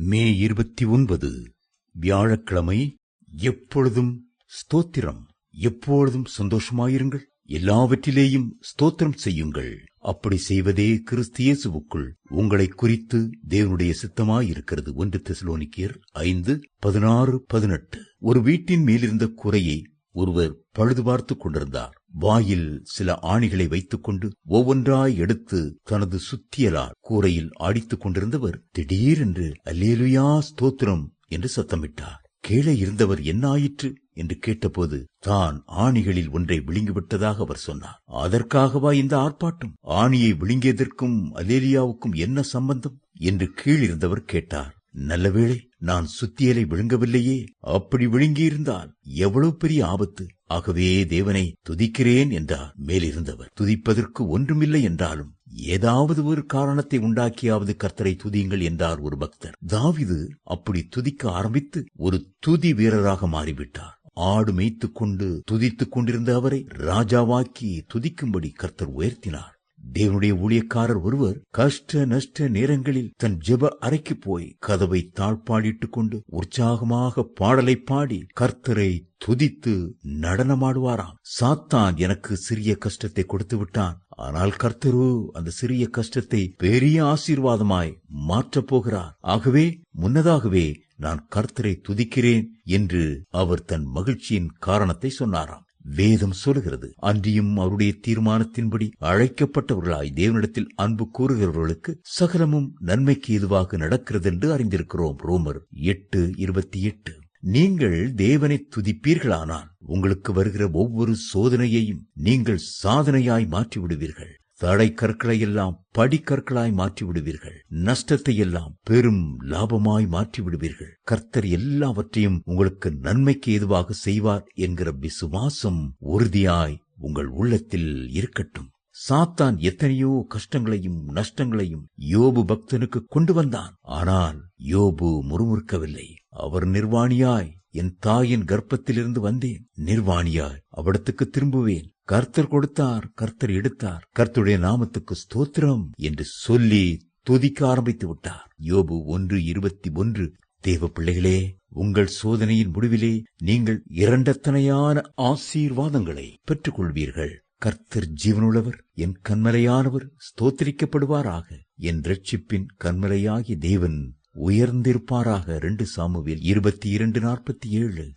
மே இருபத்தி ஒன்பது வியாழக்கிழமை எப்பொழுதும் ஸ்தோத்திரம். எப்பொழுதும் சந்தோஷமாயிருங்கள். எல்லாவற்றிலேயும் ஸ்தோத்திரம் செய்யுங்கள். அப்படி செய்வதே கிறிஸ்தியேசுவுக்குள் உங்களை குறித்து தேவனுடைய சித்தமாயிருக்கிறது. ஒன்று தெசலோனிக்கியர் ஐந்து பதினாறு பதினெட்டு. ஒரு வீட்டின் மேலிருந்த குறையை ஒருவர் பழுது பார்த்துக் கொண்டிருந்தார். வாயில் சில ஆணிகளை வைத்துக்கொண்டு ஒவ்வொன்றாய் எடுத்து தனது சுத்தியலால் கூரையில் ஆடித்துக் கொண்டிருந்தவர் திடீரென்று அல்லேலுயா ஸ்தோத்திரம் என்று சத்தமிட்டார். கீழே இருந்தவர் என்ன ஆயிற்று? என்று கேட்டபோது தான் ஆணிகளில் ஒன்றை விழுங்கிவிட்டதாக அவர் சொன்னார். அதற்காகவா இந்த ஆர்ப்பாட்டம்? ஆணியை விழுங்கியதற்கும் அலேலியாவுக்கும் என்ன சம்பந்தம்? என்று கீழிருந்தவர் கேட்டார். நல்லவேளை நான் சுத்தியலை விழுங்கவில்லையே. அப்படி விழுங்கியிருந்தால் எவ்வளவு பெரிய ஆபத்து? ஆகவே தேவனை துதிக்கிறேன் என்றார். மேலிருந்தவர் துதிப்பதற்கு ஒன்றுமில்லை என்றாலும் ஏதாவது ஒரு காரணத்தை உண்டாக்கியாவது கர்த்தரை துதியுங்கள் என்றார் ஒரு பக்தர். தாவிது அப்படி துதிக்க ஆரம்பித்து ஒரு துதி வீரராக மாறிவிட்டார். ஆடு மேய்த்துக் கொண்டு துதித்துக் கொண்டிருந்த அவரை ராஜாவாக்கி துதிக்கும்படி கர்த்தர் உயர்த்தினார். தேவனுடைய ஊழியக்காரர் ஒருவர் கஷ்ட நஷ்ட நேரங்களில் தன் ஜெப அறைக்கு போய் கதவை தாழ்பாடிட்டுக் கொண்டு உற்சாகமாக பாடலை பாடி கர்த்தரை துதித்து நடனமாடுவாராம். சாத்தான் எனக்கு சிறிய கஷ்டத்தை கொடுத்து விட்டான். ஆனால் கர்த்தரு அந்த சிறிய கஷ்டத்தை பெரிய ஆசீர்வாதமாய் மாற்றப் போகிறார். ஆகவே முன்னதாகவே நான் கர்த்தரை துதிக்கிறேன் என்று அவர் தன் மகிழ்ச்சியின் காரணத்தை சொன்னாராம். வேதம் சொல்கிறது அன்றியும் அவருடைய தீர்மானத்தின்படி அழைக்கப்பட்டவர்களாய் தேவனிடத்தில் அன்பு கூறுகிறவர்களுக்கு சகலமும் நன்மைக்கு எதுவாக நடக்கிறது என்று அறிந்திருக்கிறோம். ரோமர் எட்டு இருபத்தி எட்டு. நீங்கள் தேவனை துதிப்பீர்களானால் உங்களுக்கு வருகிற ஒவ்வொரு சோதனையையும் நீங்கள் சாதனையாய் மாற்றி விடுவீர்கள் தடை கற்களை எல்லாம் படிக்கற்களாய் மாற்றி விடுவீர்கள் நஷ்டத்தை எல்லாம் பெரும் லாபமாய் மாற்றி விடுவீர்கள் கர்த்தர் எல்லாவற்றையும் உங்களுக்கு நன்மைக்கு எதுவாக செய்வார் என்கிற விசுவாசம் உறுதியாய் உங்கள் உள்ளத்தில் இருக்கட்டும். சாத்தான் எத்தனையோ கஷ்டங்களையும் நஷ்டங்களையும் யோபு பக்தனுக்கு கொண்டு வந்தான். ஆனால் யோபு முறுமுறுக்கவில்லை. அவர் நிர்வாணியாய் என் தாயின் கர்ப்பத்திலிருந்து வந்தேன். நிர்வாணியாய் அவடத்துக்கு திரும்புவேன். கர்த்தர் கொடுத்தார் கர்த்தர் எடுத்தார். கர்த்தருடைய நாமத்துக்கு ஸ்தோத்திரம் என்று சொல்லி துதிக்க ஆரம்பித்து விட்டார். யோபு ஒன்று இருபத்தி ஒன்று. தேவ பிள்ளைகளே உங்கள் சோதனையின் முடிவிலே நீங்கள் இரண்டத்தனையான ஆசீர்வாதங்களை பெற்றுக் கொள்வீர்கள் கர்த்தர் ஜீவனுள்ளவர் என் கண்மலையானவர் ஸ்தோத்திரிக்கப்படுவாராக. என் ரட்சிப்பின் கண்மலையாகிய தேவன் உயர்ந்திருப்பாராக. ரெண்டு சாமுவில் இருபத்தி இரண்டு நாற்பத்தி ஏழு.